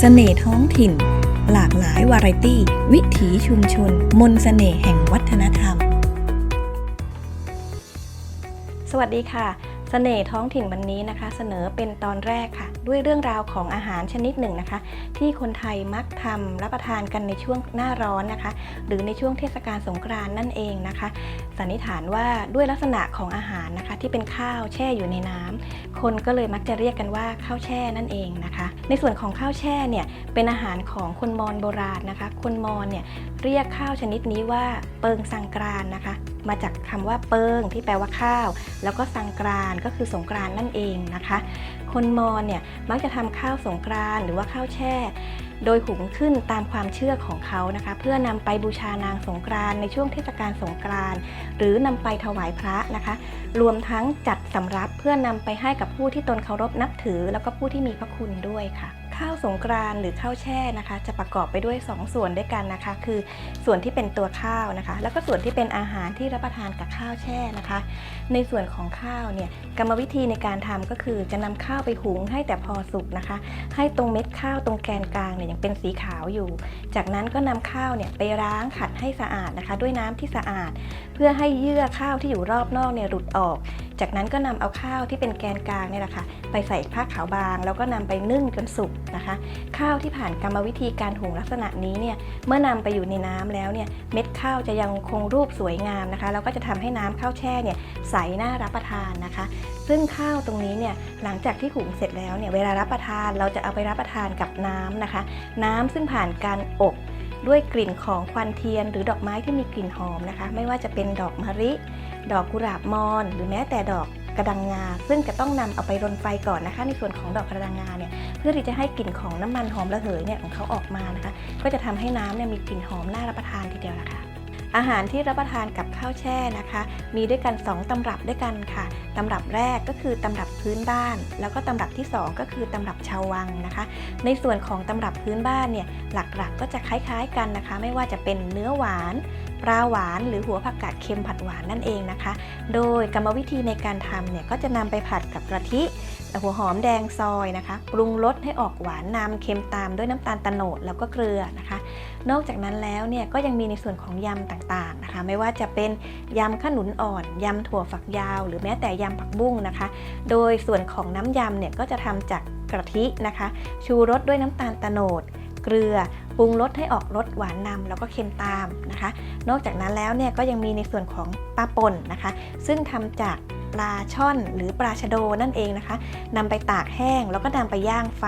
เสน่ห์ท้องถิ่น หลากหลายวาไรตี้ วิถีชุมชน มนต์เสน่ห์แห่งวัฒนธรรม สวัสดีค่ะเสน่ห์ท้องถิ่นวันนี้นะคะ เสนอเป็นตอนแรกค่ะ ด้วยเรื่องราวของอาหารชนิดหนึ่งนะคะ ที่คนไทยมักทำรับประทานกันในช่วงหน้าร้อนนะคะ หรือในช่วงเทศกาลสงกรานต์นั่นเองนะคะ สันนิษฐานว่าด้วยลักษณะของอาหารนะคะ ที่เป็นข้าวแช่อยู่ในน้ำคนก็เลยมักจะเรียกกันว่าข้าวแช่นั่นเองนะคะ ในส่วนของข้าวแช่เนี่ยเป็นอาหารของคนมอญโบราณนะคะ คนมอญเนี่ยเรียกข้าวชนิดนี้ว่าเปิงสังกรานนะคะ มาจากคำว่าเปิงที่แปลว่าข้าว แล้วก็สังกรานก็คือสงกรานนั่นเองนะคะ คนมอญเนี่ยมักจะทำข้าวสงกรานหรือว่าข้าวแช่ โดยหุงขึ้นตามความเชื่อของเขานะคะ เพื่อนำไปบูชานางสงกรานในช่วงเทศกาลสงกรานหรือนำไปถวายพระนะคะ รวมทั้งจัดสำรับเพื่อนำไปให้กับผู้ที่ตนเคารพนับถือ แล้วก็ผู้ที่มีพระคุณด้วยค่ะ ข้าวสงกรานต์หรือข้าวแช่นะคะ จะประกอบไปด้วย 2 ส่วนด้วยกันนะคะ คือส่วนที่เป็นตัวข้าวนะคะ แล้วก็ส่วนที่เป็นอาหารที่รับประทานกับข้าวแช่นะคะ ในส่วนของข้าวเนี่ยกรรมวิธีในการทำก็คือจะนำข้าวไปหุงให้แต่พอสุกนะคะ ให้ตรงเม็ดข้าวตรงแกนกลางเนี่ยยังเป็นสีขาวอยู่ จากนั้นก็นำข้าวเนี่ยไปล้างขัดให้สะอาดนะคะ ด้วยน้ำที่สะอาด เพื่อให้เยื่อข้าวที่อยู่รอบนอกเนี่ยหลุดออก จากนั้นก็นำเอาข้าวที่เป็นแกนกลางเนี่ยแหละค่ะไปใส่ผ้าขาวบาง แล้วก็นำไปนึ่งจนสุกนะคะ ข้าวที่ผ่านกรรมวิธีการหุงลักษณะนี้เนี่ยเมื่อนำไปอยู่ในน้ำแล้วเนี่ยเม็ดข้าวจะยังคงรูปสวยงามนะคะแล้วก็จะทำให้น้ำข้าวแช่เนี่ยใสน่ารับประทานนะคะ ซึ่งข้าวตรงนี้เนี่ยหลังจากที่หุงเสร็จแล้วเนี่ยเวลารับประทานเราจะเอาไปรับประทานกับน้ำนะคะ น้ำซึ่งผ่านการอบด้วยกลิ่นของควันเทียน หรือดอกไม้ที่มีกลิ่นหอมนะคะ ไม่ว่าจะเป็นดอกมะลิ ดอกกุหลาบมอน หรือแม้แต่ดอกกระดังงา ซึ่งจะต้องนำเอาไปรนไฟก่อนนะคะ ในส่วนของดอกกระดังงาเนี่ยเพื่อที่จะให้กลิ่นของน้ำมันหอมระเหยเนี่ยของเขาออกมานะคะ ก็จะทำให้น้ำเนี่ยมีกลิ่นหอมน่ารับประทานทีเดียวนะคะอาหารที่รับประทานกับข้าวแช่นะคะ มีด้วยกัน 2 ตำรับด้วยกันค่ะ ตำรับแรกก็คือตำรับพื้นบ้าน แล้วก็ตำรับที่ 2 ก็คือตำรับชาววังนะคะ ในส่วนของตำรับพื้นบ้านเนี่ยหลักๆก็จะคล้ายๆกันนะคะ ไม่ว่าจะเป็นเนื้อหวานปลาหวานหรือหัวผักกาดเค็มผัดหวานนั่นเองนะคะ โดยกรรมวิธีในการทำเนี่ยก็จะนำไปผัดกับกะทิหัวหอมแดงซอยนะคะ ปรุงรสให้ออกหวานนำเค็มตามด้วยน้ำตาลตะโนดแล้วก็เกลือนะคะ นอกจากนั้นแล้วเนี่ยก็ยังมีในส่วนของยำต่างๆนะคะ ไม่ว่าจะเป็นยำขนุนอ่อนยำถั่วฝักยาว หรือแม้แต่ยำผักบุ้งนะคะ โดยส่วนของน้ำยำเนี่ยก็จะทำจากกะทินะคะ ชูรสด้วยน้ำตาลตะโนด เกลือปรุงรสให้ออกรสหวานนำแล้วก็เค็มตามนะคะ นอกจากนั้นแล้วเนี่ยก็ยังมีในส่วนของปลาป่นนะคะ ซึ่งทำจากปลาช่อนหรือปลาชะโดนั่นเองนะคะนำไปตากแห้งแล้วก็นำไปย่างไฟ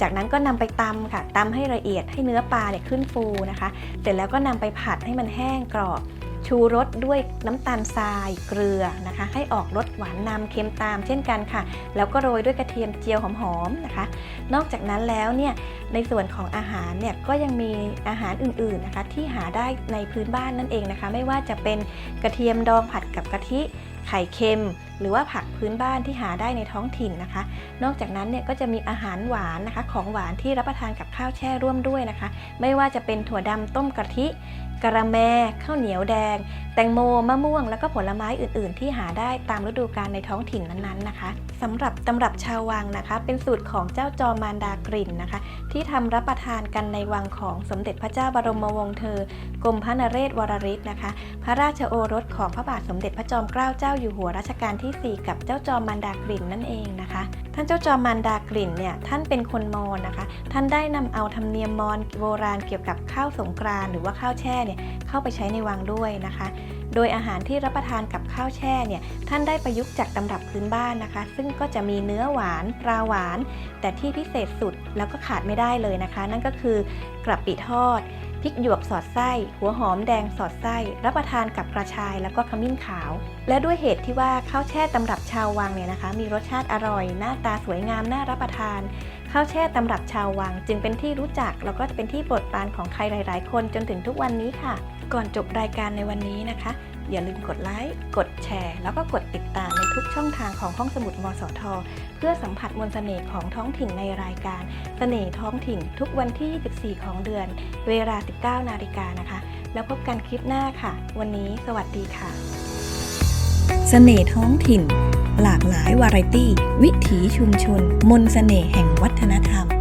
จากนั้นก็นำไปตำค่ะตำให้ละเอียดให้เนื้อปลาเนี่ยขึ้นฟูนะคะ เสร็จแล้วก็นำไปผัดให้มันแห้งกรอบ ชูรสด้วยน้ำตาลทรายเกลือนะคะ ให้ออกรสหวานนำเค็มตามเช่นกันค่ะ แล้วก็โรยด้วยกระเทียมเจียวหอมๆนะคะ นอกจากนั้นแล้วเนี่ยในส่วนของอาหารเนี่ยก็ยังมีอาหารอื่นๆนะคะ ที่หาได้ในพื้นบ้านนั่นเองนะคะ ไม่ว่าจะเป็นกระเทียมดองผัดกับกะทิ ไข่เค็ม หรือว่าผักพื้นบ้านที่หาได้ในท้องถิ่นนะคะ นอกจากนั้นเนี่ยก็จะมีอาหารหวานนะคะ ของหวานที่รับประทานกับข้าวแช่ร่วมด้วยนะคะ ไม่ว่าจะเป็นถั่วดำต้มกะทิกะระแมข้าวเหนียวแดง แตงโมมะม่วง แล้วก็ผลไม้อื่น ๆ ที่หาได้ตามฤดูกาลในท้องถิ่นนั้นๆนะคะสำหรับตำรับชาววังนะคะ เป็นสูตรของเจ้าจอมมารดากลิ่นนะคะ ที่ทำรับประทานกันในวังของสมเด็จพระเจ้าบรมวงศ์เธอกรมพระนเรศวรริศนะคะ พระราชโอรสของพระบาทสมเด็จพระจอมเกล้าเจ้าอยู่หัวรัชกาลที่ 4 กับเจ้าจอมมารดากลิ่นนั่นเองนะคะ ท่านเจ้าจอมมารดากลิ่นเนี่ยท่านเป็นคนมอญนะคะ ท่านได้นำเอาธรรมเนียมมอญโบราณเกี่ยวกับข้าวสงกรานหรือว่าข้าวแช่เนี่ยเข้าไปใช้ในวังด้วยนะคะ โดยอาหารที่รับประทานกับข้าวแช่เนี่ยท่านได้ประยุกต์จากตำรับพื้นบ้านนะคะ ซึ่งก็จะมีเนื้อหวานปลาหวาน แต่ที่พิเศษสุดแล้วก็ขาดไม่ได้เลยนะคะ นั่นก็คือกระปิทอด ริกหยวกสอดไส้ หัวหอมแดงสอดไส้ รับประทานกับกระชายแล้วก็ขมิ้นขาว และด้วยเหตุที่ว่าข้าวแช่ตำรับชาววังเนี่ยนะคะ มีรสชาติอร่อย หน้าตาสวยงามน่ารับประทานข้าวแช่ตำรับชาววัง จึงเป็นที่รู้จัก แล้วก็จะเป็นที่โปรดปรานของใครหลาย ๆ คนจนถึงทุกวันนี้ค่ะ ก่อนจบรายการในวันนี้นะคะ อย่าลืมกดไลค์ กดแชร์ แล้วก็กดติดตามในทุกช่องทางของห้องสมุดมสท เพื่อสัมผัสมนต์เสน่ห์ของท้องถิ่นในรายการเสน่ห์ท้องถิ่นทุกวันที่ 24 ของเดือน เวลา 19 นาฬิกานะคะ แล้วพบกันคลิปหน้าค่ะ วันนี้สวัสดีค่ะ เสน่ห์ท้องถิ่น หลากหลายวาไรตี้ วิถีชุมชน มนต์เสน่ห์แห่งวัฒนธรรม